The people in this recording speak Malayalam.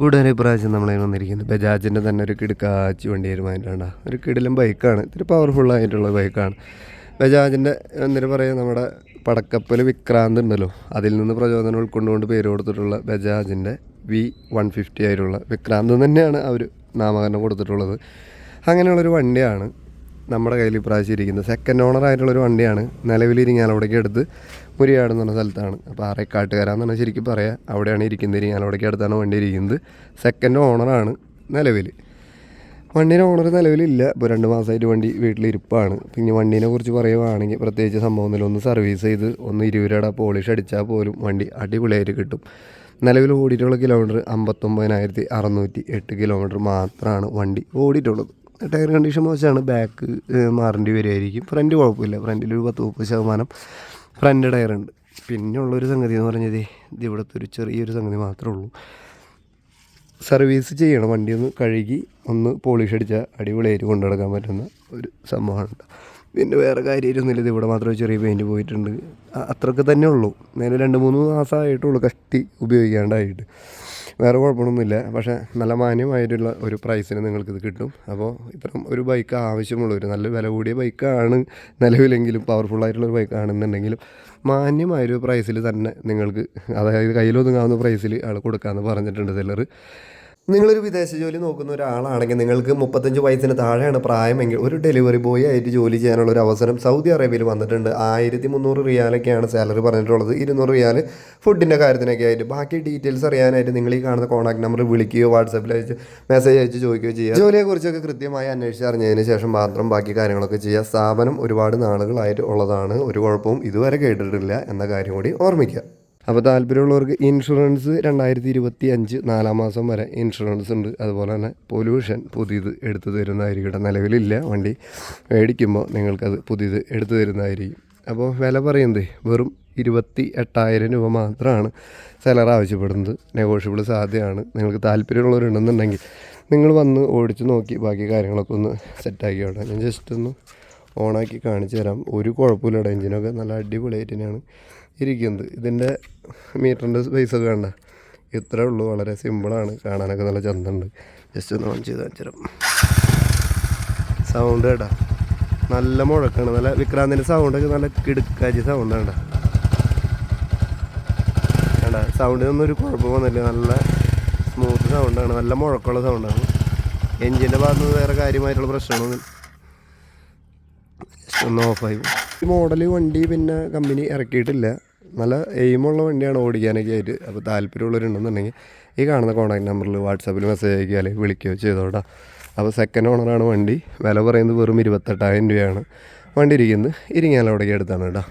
കൂടുതൽ ഇപ്രാവശ്യം നമ്മളെ വന്നിരിക്കുന്നത് ബജാജിന്റെ തന്നെ ഒരു കിടുക്കാച്ചി വണ്ടി വരുമായിട്ടാണ്. ഒരു കിടിലും ബൈക്കാണ് ഇത്തിരി പവർഫുൾ ആയിട്ടുള്ള ബൈക്കാണ് ബജാജിന്റെ എന്തിനു പറയുക നമ്മുടെ പടക്കപ്പൽ വിക്രാന്ത് ഉണ്ടല്ലോ. അതിൽ നിന്ന് പ്രചോദനം ഉൾക്കൊണ്ടുകൊണ്ട് പേര് കൊടുത്തിട്ടുള്ള ബജാജിന്റെ വി വൺ ഫിഫ്റ്റി ആയിട്ടുള്ള വിക്രാന്ത് തന്നെയാണ് അവർ നാമകരണം കൊടുത്തിട്ടുള്ളത്. അങ്ങനെയുള്ളൊരു വണ്ടിയാണ് നമ്മുടെ കയ്യിൽ ഇപ്രാവശ്യം ഇരിക്കുന്നത്. സെക്കൻഡ് ഓണർ ആയിട്ടുള്ള ഒരു വണ്ടിയാണ്. നിലവിൽ അവിടേക്ക് അടുത്ത് മുരിയാട് പറഞ്ഞ സ്ഥലത്താണ്. അപ്പോൾ ആറേക്കാട്ടുകാരാന്നാണ് ശരിക്കും പറയാം. അവിടെയാണ് ഇരിക്കുന്നത്. ഇരിങ്ങാലവിടേക്ക് അടുത്താണ് വണ്ടി ഇരിക്കുന്നത്. സെക്കൻഡ് ഓണറാണ് നിലവിൽ. വണ്ടീന്റെ ഓണർ നിലവിലില്ല ഇപ്പോൾ രണ്ട് മാസമായിട്ട് വണ്ടി വീട്ടിലിരിപ്പാണ് പിന്നെ വണ്ടീനെ കുറിച്ച് പറയുവാണെങ്കിൽ പ്രത്യേകിച്ച് സംഭവമൊന്നുമില്ല ഒന്ന് സർവീസ് ചെയ്ത് ഒന്ന് ഇരുപരുടെ പോളിഷ് അടിച്ചാൽ പോലും വണ്ടി അടിപൊളിയായിട്ട് കിട്ടും. നിലവിൽ ഓടിയിട്ടുള്ള കിലോമീറ്റർ അമ്പത്തൊമ്പതിനായിരത്തി അറുന്നൂറ്റി എട്ട് കിലോമീറ്റർ മാത്രമാണ് വണ്ടി ഓടിയിട്ടുള്ളത്. ടയർ കണ്ടീഷൻ മോശമാണ് ബാക്ക് മാറേണ്ടി വരുമായിരിക്കും ഫ്രണ്ട് കുഴപ്പമില്ല. ഫ്രണ്ടിൽ ഒരു പത്ത് മുപ്പത് ശതമാനം ഫ്രണ്ട് ഉണ്ട്. പിന്നെ ഉള്ളൊരു സംഗതി എന്ന് പറഞ്ഞത് ഇത് ഇവിടുത്തെ ഒരു ചെറിയൊരു സംഗതി മാത്രമേ ഉള്ളൂ. സർവീസ് ചെയ്യണം. വണ്ടി ഒന്ന് കഴുകി ഒന്ന് പോളിഷ് അടിച്ചാൽ അടിപൊളിയായിട്ട് കൊണ്ടു നടക്കാൻ പറ്റുന്ന ഒരു സംഭവമാണ് പിന്നെ വേറെ കാര്യമായിരുന്നില്ല ഇത് ഇവിടെ മാത്രമേ ചെറിയ പെയിന്റ് പോയിട്ടുണ്ട്. അത്രയ്ക്ക് തന്നെ ഉള്ളൂ. നേരെ രണ്ട് മൂന്ന് മാസമായിട്ടുള്ളൂ കഷ്ടി ഉപയോഗിക്കാണ്ടായിട്ട്. വേറെ കുഴപ്പമൊന്നുമില്ല. പക്ഷേ നല്ല മാന്യമായിട്ടുള്ള ഒരു പ്രൈസിന് നിങ്ങൾക്കിത് കിട്ടും. അപ്പോൾ ഇത്തരം ഒരു ബൈക്ക് ആവശ്യമുള്ള ഒരു നല്ല വില കൂടിയ ബൈക്കാണ് നിലവിലെങ്കിലും പവർഫുള്ളായിട്ടുള്ള ഒരു ബൈക്കാണെന്നുണ്ടെങ്കിലും മാന്യമായൊരു പ്രൈസിൽ തന്നെ നിങ്ങൾക്ക് അതായത് കയ്യിലൊതുങ്ങാവുന്ന പ്രൈസിൽ ആൾ കൊടുക്കാമെന്ന് പറഞ്ഞിട്ടുണ്ട് സെല്ലർ നിങ്ങളൊരു വിദേശ ജോലി നോക്കുന്ന ഒരാളാണെങ്കിൽ നിങ്ങൾക്ക് മുപ്പത്തഞ്ച് വയസ്സിന് താഴെയാണ് പ്രായമെങ്കിൽ ഒരു ഡെലിവറി ബോയ് ആയിട്ട് ജോലി ചെയ്യാനുള്ള ഒരു അവസരം സൗദി അറേബ്യയിൽ വന്നിട്ടുണ്ട്. ആയിരത്തി മുന്നൂറ് റിയാലൊക്കെയാണ് സാലറി പറഞ്ഞിട്ടുള്ളത്. ഇരുന്നൂറ് റിയാൽ ഫുഡിന്റെ കാര്യത്തിനൊക്കെ ആയിട്ട്. ബാക്കി ഡീറ്റെയിൽസ് അറിയാനായിട്ട് നിങ്ങൾ ഈ കാണുന്ന കോൺടാക്ട് നമ്പർ വിളിക്കുകയോ വാട്സപ്പിൽ അയച്ച് മെസ്സേജ് അയച്ച് ചോദിക്കുകയോ ചെയ്യുക. ജോലിയെക്കുറിച്ചൊക്കെ കൃത്യമായി അന്വേഷിച്ച് അറിഞ്ഞതിന് ശേഷം മാത്രം ബാക്കി കാര്യങ്ങളൊക്കെ ചെയ്യുക. സ്ഥാപനം ഒരുപാട് നാളുകളായിട്ട് ഉള്ളതാണ്. ഒരു കുഴപ്പവും ഇതുവരെ കേട്ടിട്ടില്ല എന്ന കാര്യം കൂടി ഓർമ്മിക്കുക. അപ്പോൾ താല്പര്യമുള്ളവർക്ക് ഇൻഷുറൻസ് രണ്ടായിരത്തി ഇരുപത്തി അഞ്ച് നാലാം മാസം വരെ ഇൻഷുറൻസ് ഉണ്ട്. അതുപോലെ തന്നെ പൊല്യൂഷൻ പുതിയത് എടുത്തു തരുന്നതായിരിക്കും നിലവിലില്ല വണ്ടി മേടിക്കുമ്പോൾ നിങ്ങൾക്കത് പുതിയത് എടുത്തു തരുന്നതായിരിക്കും. അപ്പോൾ വില പറയുന്നത് വെറും ഇരുപത്തി എട്ടായിരം രൂപ മാത്രമാണ് സെലർ ആവശ്യപ്പെടുന്നത്. നെഗോഷ്യബിൾ സാധ്യമാണ് നിങ്ങൾക്ക് താല്പര്യമുള്ളവരുണ്ടെന്നുണ്ടെങ്കിൽ നിങ്ങൾ വന്ന് ഓടിച്ച് നോക്കി ബാക്കി കാര്യങ്ങളൊക്കെ ഒന്ന് സെറ്റാക്കി വിടാം ഞാൻ ജസ്റ്റ് ഒന്ന് ഓണാക്കി കാണിച്ചു തരാം. ഒരു കുഴപ്പമില്ല എഞ്ചിനൊക്കെ നല്ല അടിപൊളിയായിട്ട് തന്നെയാണ് ഇരിക്കുന്നത്. ഇതിന്റെ മീറ്ററിന്റെ സ്പേസൊക്കെ വേണ്ട ഇത്രേ ഉള്ളൂ. വളരെ സിമ്പിളാണ് കാണാനൊക്കെ നല്ല ചന്തമുണ്ട്. ജസ്റ്റ് ഒന്ന് ഓൺ ചെയ്ത് കാണിച്ചു തരാം. സൗണ്ട് കേട്ടാ. നല്ല മുഴക്കാണ്. നല്ല വിക്രാന്തിന്റെ സൗണ്ടൊക്കെ നല്ല കിടുക്കാച്ചി സൗണ്ടാണ് വേണ്ട സൗണ്ടിനൊന്നും ഒരു കുഴപ്പം വന്നില്ല. നല്ല സ്മൂത്ത് സൗണ്ടാണ് നല്ല മുഴക്കമുള്ള സൗണ്ടാണ് എൻജിന്റെ ഭാഗത്ത് നിന്ന് വേറെ കാര്യമായിട്ടുള്ള ജസ്റ്റ് ഒന്ന് ഓഫായി ഈ മോഡൽ വണ്ടി പിന്നെ കമ്പനി ഇറക്കിയിട്ടില്ല. നല്ല എയിമുള്ള വണ്ടിയാണ് ഓടിക്കാനൊക്കെ ആയിട്ട്. അപ്പോൾ താല്പര്യമുള്ളവരുണ്ടെന്നുണ്ടെങ്കിൽ ഈ കാണുന്ന കോൺടാക്ട് നമ്പറിൽ വാട്സാപ്പിൽ മെസ്സേജ് അയക്കുക അല്ലെങ്കിൽ വിളിക്കുകയോ ചെയ്തോട്ടാ. അപ്പോൾ സെക്കൻഡ് ഓണറാണ് വണ്ടി. വില പറയുന്നത് വെറും ഇരുപത്തെട്ടായിരം രൂപയാണ്. വണ്ടി ഇരിക്കുന്നത് ഇരിങ്ങാലവിടേക്ക് അടുത്താണ് കേട്ടോ.